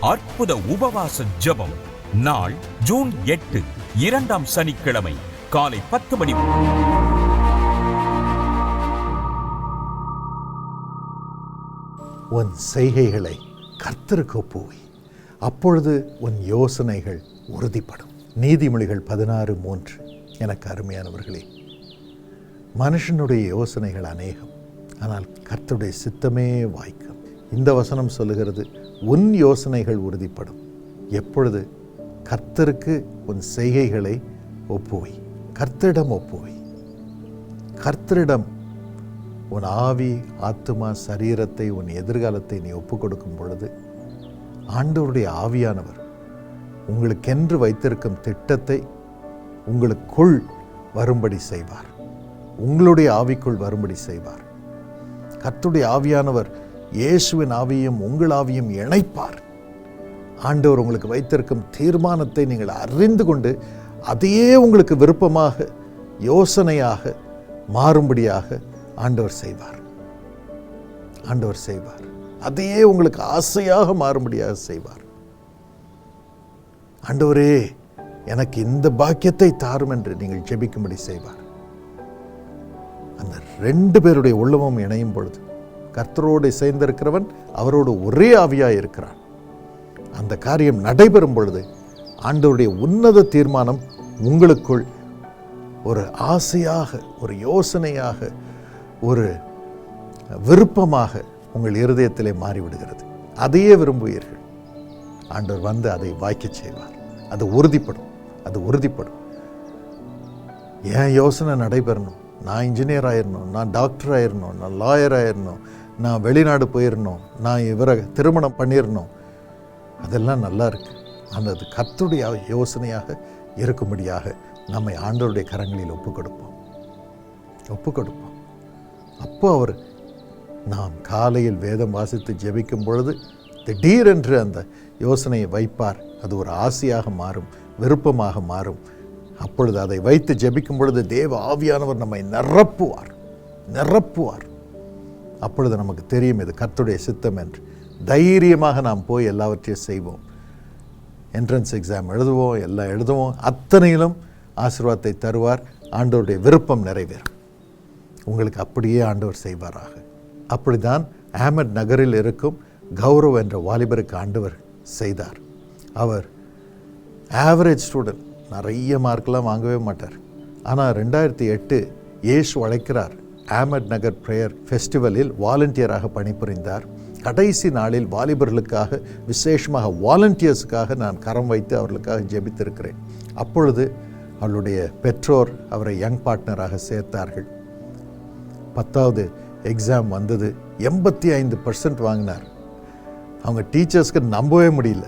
அற்புத உபவாச ஜெபம். நாள் ஜூன் எட்டு இரண்டாம் சனிக்கிழமை காலை பத்து மணி. உன் செய்கைகளை கர்த்தருக்கு ஒப்புவை. அப்பொழுது உன் யோசனைகள் உறுதிப்படும். நீதிமொழிகள் பதினாறு மூன்று. எனக்கு அருமையானவர்களே மனுஷனுடைய யோசனைகள் அநேகம் ஆனால் கர்த்தருடைய சித்தமே வாய்க்கும். இந்த வசனம் சொல்லுகிறது உன் யோசனைகள் உறுதிப்படும். எப்பொழுது? கர்த்தருக்கு உன் செய்கைகளை ஒப்புவை. கர்த்தரிடம் ஒப்புவை. கர்த்தரிடம் உன் ஆவி ஆத்துமா சரீரத்தை உன் எதிர்காலத்தை நீ ஒப்பு கொடுக்கும் பொழுது ஆண்டவருடைய ஆவியானவர் உங்களுக்கென்று வைத்திருக்கும் திட்டத்தை உங்களுக்குள் வரும்படி செய்வார். உங்களுடைய ஆவிக்குள் வரும்படி செய்வார். கர்த்தருடைய ஆவியானவர் இயேசுவின் ஆவியும் உங்கள் ஆவியும் இணைப்பார். ஆண்டவர் உங்களுக்கு வைத்திருக்கும் தீர்மானத்தை நீங்கள் அறிந்து கொண்டு அதையே உங்களுக்கு விருப்பமாக யோசனையாக மாறும்படியாக ஆண்டவர் செய்வார். ஆண்டவர் செய்வார். அதையே உங்களுக்கு ஆசையாக மாறும்படியாக செய்வார். ஆண்டவரே எனக்கு இந்த பாக்கியத்தை தாரும் என்று நீங்கள் ஜெபிக்கும்படி செய்வார். அந்த ரெண்டு பேருடைய உள்ளமும் இணையும் பொழுது கர்த்தரோடு சேர்ந்திருக்கிறவன் அவரோடு ஒரே ஆவியாக இருக்கிறான். அந்த காரியம் நடைபெறும் பொழுது ஆண்டவருடைய உன்னத தீர்மானம் உங்களுக்குள் ஒரு ஆசையாக ஒரு யோசனையாக ஒரு விருப்பமாக உங்கள் இருதயத்திலே மாறிவிடுகிறது. அதையே விரும்புவீர்கள். ஆண்டவர் வந்து அதை வாய்க்க செய்வார். அது உறுதிப்படும். அது உறுதிப்படும். ஏன் யோசனை நடைபெறணும்? நான் இன்ஜினியர் ஆயிடணும் நான் டாக்டர் ஆயிடணும் நான் லாயர் ஆயிடணும் நான் வெளிநாடு போயிடணும் நான் இவரை திருமணம் பண்ணிடணும் அதெல்லாம் நல்லா இருக்கு. ஆனால் அது கத்துடைய யோசனையாக இருக்கும்படியாக நம்மை ஆண்டவருடைய கரங்களில் ஒப்பு கொடுப்போம் ஒப்பு கொடுப்போம் அப்போ அவர் நாம் காலையில் வேதம் வாசித்து ஜெபிக்கும் பொழுது திடீரென்று அந்த யோசனையை வைப்பார். அது ஒரு ஆசையாக மாறும் விருப்பமாக மாறும். அப்பொழுது அதை வைத்து ஜெபிக்கும் பொழுது தேவ ஆவியானவர் நம்மை நிரப்புவார். நிரப்புவார். அப்பொழுது நமக்கு தெரியும் இது கர்த்துடைய சித்தம் என்று. தைரியமாக நாம் போய் எல்லாவற்றையும் செய்வோம். என்ட்ரன்ஸ் எக்ஸாம் எழுதுவோம் எல்லாம் எழுதுவோம். அத்தனையிலும் ஆசீர்வாதத்தை தருவார். ஆண்டவருடைய விருப்பம் நிறைவேறும். உங்களுக்கு அப்படியே ஆண்டவர் செய்வாராக. அப்படிதான் அஹமத் நகரில் இருக்கும் கௌரவ் என்ற வாலிபருக்கு ஆண்டவர் செய்தார். அவர் ஆவரேஜ் ஸ்டூடெண்ட் நிறைய மார்க்கெலாம் வாங்கவே மாட்டார். ஆனால் ரெண்டாயிரத்தி எட்டு ஏஷ் உழைக்கிறார். அஹமத் நகர் ப்ரேயர் ஃபெஸ்டிவலில் வாலண்டியராக பணிபுரிந்தார். கடைசி நாளில் வாலிபர்களுக்காக விசேஷமாக வாலண்டியர்ஸுக்காக நான் கரம் வைத்து அவர்களுக்காக ஜெபித்திருக்கிறேன். அப்பொழுது அவளுடைய பெற்றோர் அவரை யங் பார்ட்னராக சேர்த்தார்கள். பத்தாவது எக்ஸாம் வந்தது. எண்பத்தி ஐந்து பர்சன்ட் வாங்கினார். அவங்க டீச்சர்ஸ்க்கு நம்பவே முடியல.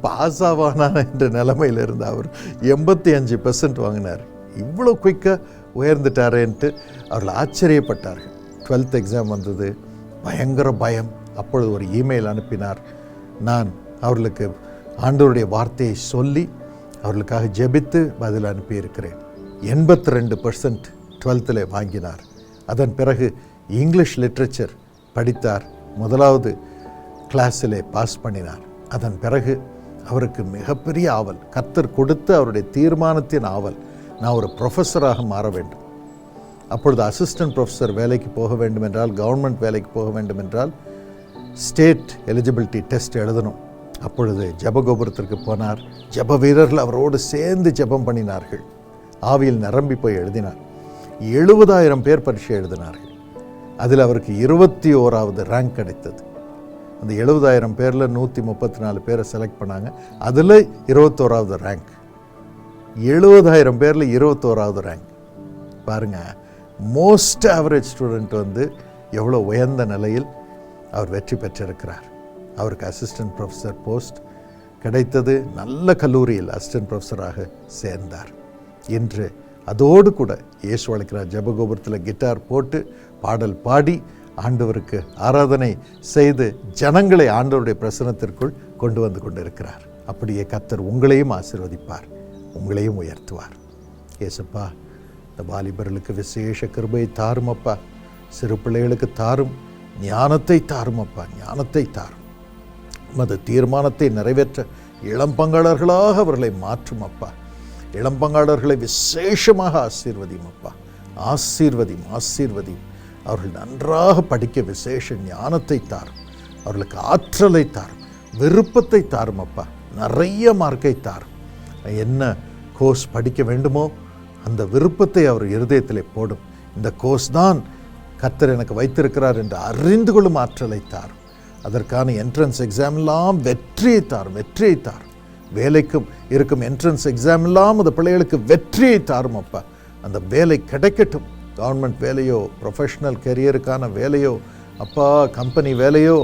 பாஸ் ஆவானா என்ற நிலைமையில் இருந்த அவர் எண்பத்தி அஞ்சு பெர்சன்ட் வாங்கினார். இவ்வளோ குயிக்காக உயர்ந்துட்டாரேன்ட்டு அவர்கள் ஆச்சரியப்பட்டார்கள். டுவெல்த் எக்ஸாம் வந்தது. பயங்கர பயம். அப்பொழுது ஒரு இமெயில் அனுப்பினார். நான் அவர்களுக்கு ஆண்டோருடைய வார்த்தையை சொல்லி அவர்களுக்காக ஜெபித்து பதில் அனுப்பியிருக்கிறேன். எண்பத்தி ரெண்டு பர்சன்ட் டுவெல்த்தில் வாங்கினார். அதன் பிறகு இங்கிலீஷ் லிட்ரேச்சர் படித்தார். முதலாவது கிளாஸிலே பாஸ் பண்ணினார். அதன் பிறகு அவருக்கு மிகப்பெரிய ஆவல் கத்தர் கொடுத்த அவருடைய தீர்மானத்தின் ஆவல் நான் ஒரு ப்ரொஃபஸராக மாற வேண்டும். அப்பொழுது அசிஸ்டன்ட் ப்ரொஃபஸர் வேலைக்கு போக வேண்டும் என்றால் கவர்மெண்ட் வேலைக்கு போக வேண்டும் என்றால் ஸ்டேட் எலிஜிபிலிட்டி டெஸ்ட் எழுதணும். அப்பொழுது ஜபகோபுரத்திற்கு போனார். ஜப வீரர்கள் அவரோடு சேர்ந்து ஜெபம் பண்ணினார்கள். ஆவியில் நிரம்பி போய் எழுதினார். எழுபதாயிரம் பேர் பரீட்சை எழுதினார்கள். அதில் அவருக்கு இருபத்தி ஓராவது ரேங்க் கிடைத்தது. அந்த எழுபதாயிரம் பேரில் நூற்றி முப்பத்தி நாலு பேரை செலக்ட் பண்ணாங்க. அதில் இருபத்தோராவது ரேங்க் எழுபதாயிரம் பேரில் இருபத்தோராவது ரேங்க் பாருங்க மோஸ்ட் ஆவரேஜ் ஸ்டூடெண்ட் வந்து எவ்வளோ உயர்ந்த நிலையில் அவர் வெற்றி பெற்றிருக்கிறார். அவருக்கு அசிஸ்டன்ட் ப்ரொஃபஸர் போஸ்ட் கிடைத்தது. நல்ல கல்லூரியில் அசிஸ்டன்ட் ப்ரொஃபஸராக சேர்ந்தார். இன்று அதோடு கூட இயேசு ஜபகோபுரத்தில் கிட்டார் போட்டு பாடல் பாடி ஆண்டவருக்கு ஆராதனை செய்து ஜனங்களை ஆண்டவருடைய பிரசனத்திற்குள் கொண்டு வந்து கொண்டிருக்கிறார். அப்படியே கத்தர் உங்களையும் ஆசீர்வதிப்பார் உங்களையும் உயர்த்துவார். ஏசப்பா இந்த வாலிபர்களுக்கு விசேஷ கிருபை தாருமப்பா. சிறு பிள்ளைகளுக்கு தாரும் ஞானத்தை தாருமப்பா ஞானத்தை தாரும். உமது தீர்மானத்தை நிறைவேற்ற இளம் பங்காளர்களாக அவர்களை மாற்றும் அப்பா இளம் பங்காளர்களை விசேஷமாக ஆசீர்வதியும் அப்பா ஆசீர்வதியும் ஆசீர்வதியும். அவர்கள் நன்றாக படிக்க விசேஷ ஞானத்தை தாரும் அவர்களுக்கு ஆற்றலை தாரும் விருப்பத்தை தாரும் அப்பா. நிறைய மார்க்கை தாரும் என்ன கோர்ஸ் படிக்க வேண்டுமோ அந்த விருப்பத்தை அவர் இருதயத்தில் போடும். இந்த கோர்ஸ் தான் கர்த்தர் எனக்கு வைத்திருக்கிறார் என்று அறிந்து கொள்ளும் ஆற்றலை தாரும் அதற்கான என்ட்ரன்ஸ் எக்ஸாமெல்லாம் வெற்றியை தாரும் வெற்றியை தாரும் வேலைக்கும் இருக்கும் என்ட்ரன்ஸ் எக்ஸாம் எல்லாம் அந்த பிள்ளைகளுக்கு வெற்றியை தாரும் அப்பா. அந்த வேலை கிடைக்கட்டும். கவர்மெண்ட் வேலையோ ப்ரொஃபஷனல் கெரியருக்கான வேலையோ அப்பா கம்பெனி வேலையோ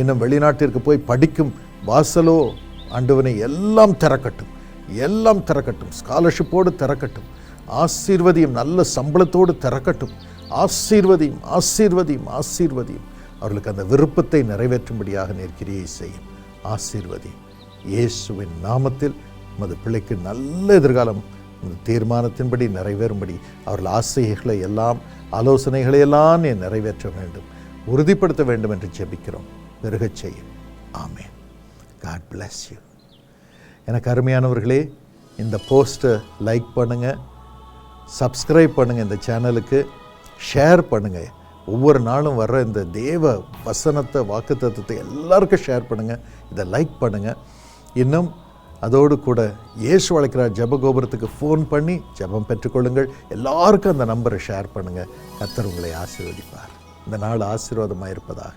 இன்னும் வெளிநாட்டிற்கு போய் படிக்கும் வாசலோ ஆண்டவனை எல்லாம் திறக்கட்டும். எல்லாம் திறக்கட்டும். ஸ்காலர்ஷிப்போடு திறக்கட்டும். ஆசீர்வதியும் நல்ல சம்பளத்தோடு திறக்கட்டும். ஆசீர்வதியும் ஆசீர்வதியும் ஆசீர்வதியும். அவர்களுக்கு அந்த விருப்பத்தை நிறைவேற்றும்படியாக நிற்கிரியை செய்யும் ஆசீர்வதியும் இயேசுவின் நாமத்தில் உமது பிள்ளைக்கு நல்ல எதிர்காலம் இந்த தீர்மானத்தின்படி நிறைவேறும்படி அவர்கள் ஆசைகளை எல்லாம் ஆலோசனைகளை எல்லாம் நீ நிறைவேற்ற வேண்டும். உறுதிப்படுத்த வேண்டும் என்று ஜெபிக்கிறோம். பெருகச் செய்யும். ஆமே காட் பிளஸ் யூ எனக்கு அருமையானவர்களே இந்த போஸ்ட்டை லைக் பண்ணுங்கள் சப்ஸ்கிரைப் பண்ணுங்கள் இந்த சேனலுக்கு ஷேர் பண்ணுங்கள் ஒவ்வொரு நாளும் வர்ற இந்த தேவ வசனத்தை வாக்குத்தத்தத்தை எல்லாருக்கும் ஷேர் பண்ணுங்கள் இதை லைக் பண்ணுங்கள் இன்னும் அதோடு கூட இயேசு ஜெப கோபுரத்துக்கு ஃபோன் பண்ணி ஜெபம் பெற்றுக்கொள்ளுங்கள். எல்லாருக்கும் அந்த நம்பரை ஷேர் பண்ணுங்கள் கத்தர் உங்களை ஆசீர்வதிப்பார். இந்த நாள் ஆசீர்வாதமாக இருப்பதாக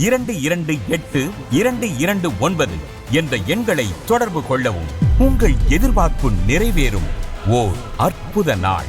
இரண்டு இரண்டு எட்டு இரண்டு இரண்டு ஒன்பது என்ற எண்களை தொடர்பு கொள்ளவும். உங்கள் எதிர்பார்ப்பு நிறைவேறும். ஓர் அற்புத நாள்.